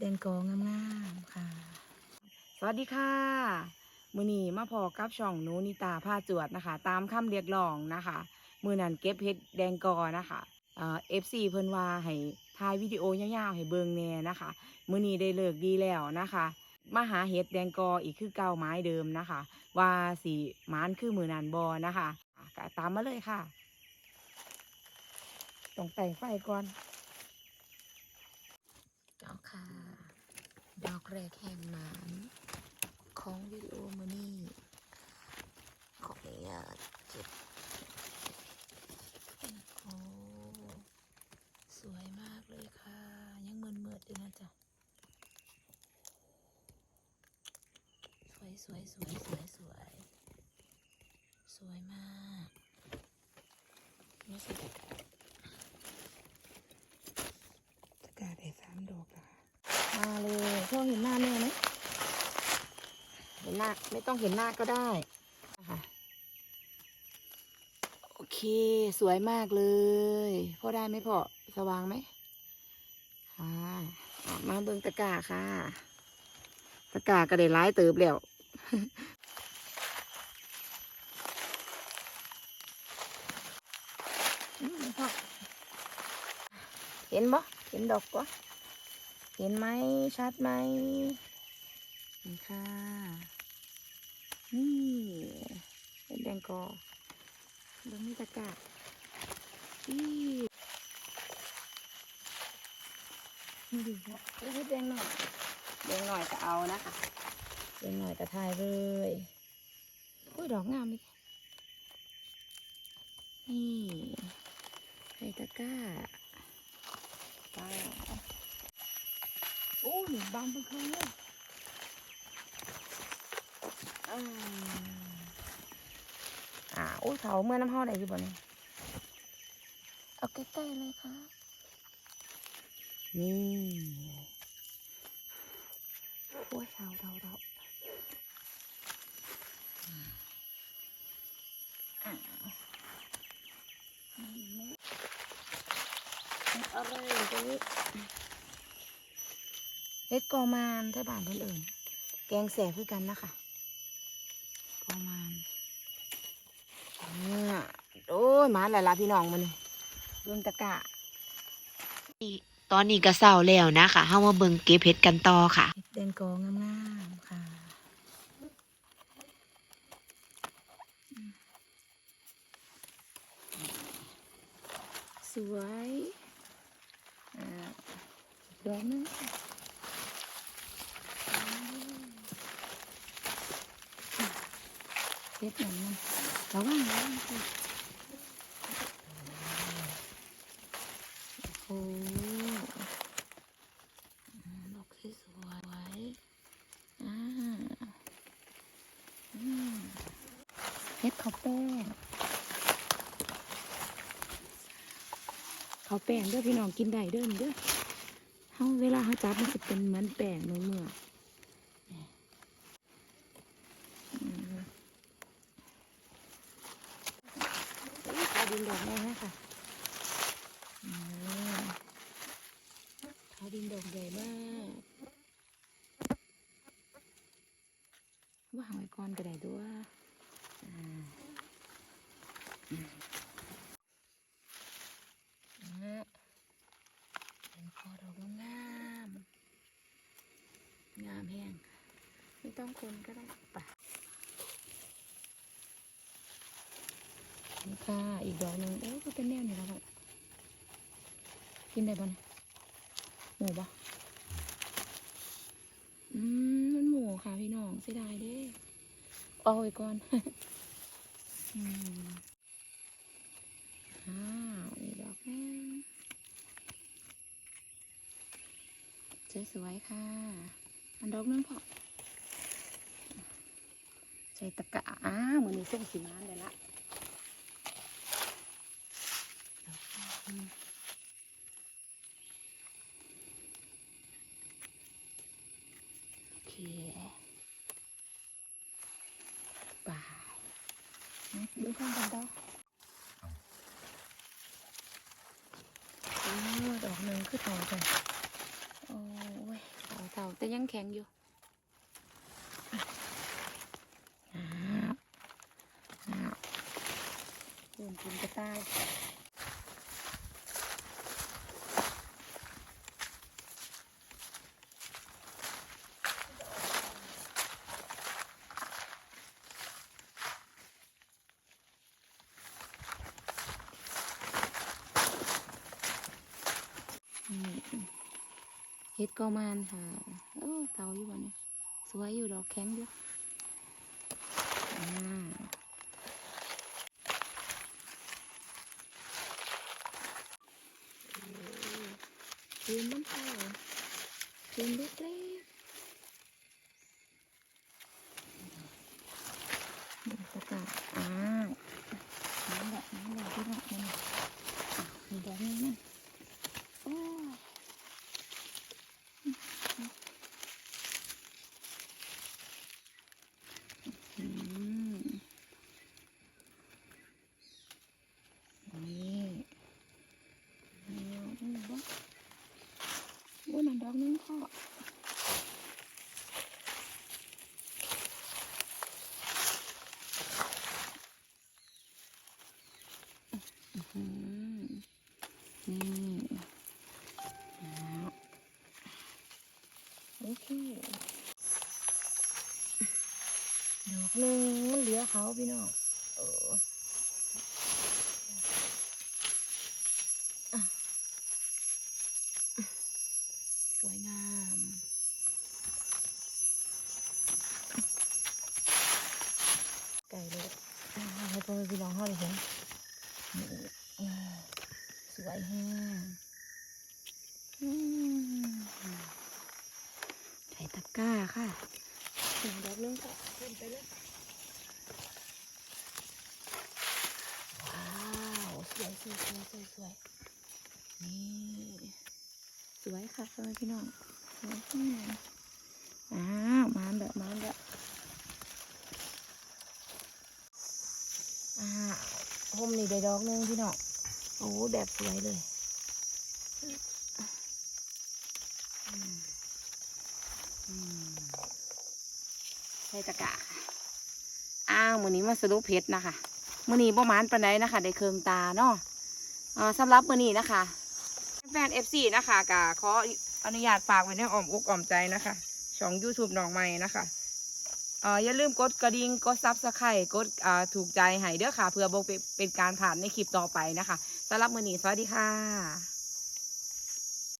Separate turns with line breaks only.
แดงกองงามๆค่ะ สวัสดีค่ะมือนีมาพอกับช่องหนูนิตาผ้าจวดนะคะ ตามคำเรียกร้องนะคะ มือนันเก็บเพชรแดงกอนะคะเอ่อฟซีเพิ่นว่าให้ถ่ายวิดีโอยาวๆให้เบิ่งแน่นะคะ มือนีได้เลิกดีแล้วนะคะมาหาเห็ดแดงกออีกคือเก่าไม้เดิมนะคะ ว่าสีมานคือมือนันบอนะคะอะก็ตามมาเลยค่ะต้องแต่งไฟก่อน
เจ้าค่ะ ดอกแรกแห่งหมานของวิดีโอมือนี่ขออนุญาตเก็บโอ้สวยมากเลยค่ะ ยังเมินเมิดอยู่นะจ๊ะ สวยสวยสวยสวยสวยสวยมากนี่สิ
จะกาได้สามดอกแล้วค่ะมาเลย พ่อเห็นหน้าแม่ไหมเห็นหน้าไม่ต้องเห็นหน้าก็ได้นะคะโอเคสวยมากเลยพ่อได้ไหมพ่อสว่างไหมค่ะมาเบิ่งตะกร้าค่ะ ตะกร้าก็ได้ร้ายเติบแล้วเห็นบ่เห็นดอกบ่ เห็นไหมชัดไหมนี่ค่ะนี่เป็นแดงกอเบิ่งนี่ตะกร้านี่นี่ดูว่าเอ้ยแดงหน่อยแดงหน่อยก็เอานะคะแดงหน่อยก็ทายเลยอุ้ยดอกงามเลยนี่ใส่ตะก้าไป โอ้ยบางเป็นครั้งเลยอ่าอ่าโอ้ยเขาเมื่อน้ำห้อได้อยู่บ่เนี่ยเอาใกล้ๆเลยค่ะนี่โอ้ยเดาเดาเดาอ่าเอาเลยตรงนี้ เฮ็ดกอมานไทบ้านเพิ่นเอิ่นแกงแสบคือกันนะคะกอมานเนี่ยโอ้ยมาแล้วล่ะพี่น้องมันเบิ่งตะกะ
ตอนนี้ก็เศร้าแล้วนะคะเฮามาเบิ่งเก็บเห็ดกันต่อค่ะ
เห็ดแดงกองามๆค่ะสวยอ่าดอกนึง เห็ดอย่างนั้นระวังระโอ้โห
ดอกสวย
อ่าอืมเฮ็ดข้าวแป้งข้าวแป้งเด้อพี่น้องกินได้เด้อเด้อเฮาเวลาเฮาจับมันจะเป็นเหมือนแป้งเมอุ๊ยขาวดินดอกแม่นะค่ะอืมขาวดินดอกใหญ่มาก ว่างไว้ก่อนก็ได้ด้วยอ่าอืมอะเป็นคอดอกงามงามแห้ง ไม่ต้องคนก็ได้ปะนี่ค่ะอีกดอกหนึ่งเอ๊ะก็เป็นแนวนี่แล้วอะกินได้บ่เนี่ยหมูปะอืมมันหมูค่ะพี่น้องเสียดายเด้เอาไว้ก่อนอืมอ้าวนี่ดอกแม่สวยๆค่ะ อันดอกนึงพอ ใส่ตะกะอ้าวมือนี้ส่งสีน้ำเลยละอืมโอเคป่าดูข้างกันต่อโอ้ดอกหนึ่งคือทองจังโอ้ยแต่ยังแข็งอยู่อ้าวอ้าวเริ่ม กินกระต่ายเฮ็ดก็มันค่ะโอ้เตาอยู่บ่เนี่ยสวยอยู่ดอกแข็งอยู่อ่า คืนมันเท่าคืนเล็กๆนี่สกัดอ้าวน้ำแบบน้ำแบบที่แบบมันมีดอกนี้นั่นโอ้อืมนี่นี่นี่บ่ โอ้ยนั่นดอกนึงพ่ออื้อหือนี่แล้วโอเคดอกหนึ่งมันเหลือเขาพี่น้องเอออะส วยงาม ไก่เลยให้พ่อพี่น้องเขาได้เห็นนี่อ่าสวยแห้งอืมใส่ตะก้าค่ะถึงดอกนึงก็ขึ้นไปเลยว้าว สวยสวยสวยสวยสวยนี่ สวยค่ะพ่อแม่พี่น้องสวยแห้งอ้าวมาแบบมาแบบอ่าห่มนี่ได้ดอกนึงพี่น้องโอ้แบบสวยเลยใส่ตะกระอ้าวมือนี้มาสรุปเพชรนะคะมือนี้ประมาณปานใดนะคะ ได้เคืองตาเนาะอ่าสำหรับมือนี้นะคะ แฟนเอฟซีนะคะกาขออนุญาตฝากไว้ในอ้อมอกอ้อมใจนะคะช่อง YouTube น้องใหม่นะคะเอ่ออย่าลืมกดกระดิ่งกดซับสไครต์กดอ่าถูกใจให้เด้อค่ะ เพื่อบอกเป็นการผ่านในคลิปต่อไปนะคะสำหรับมือนี้สวัสดีค่ะ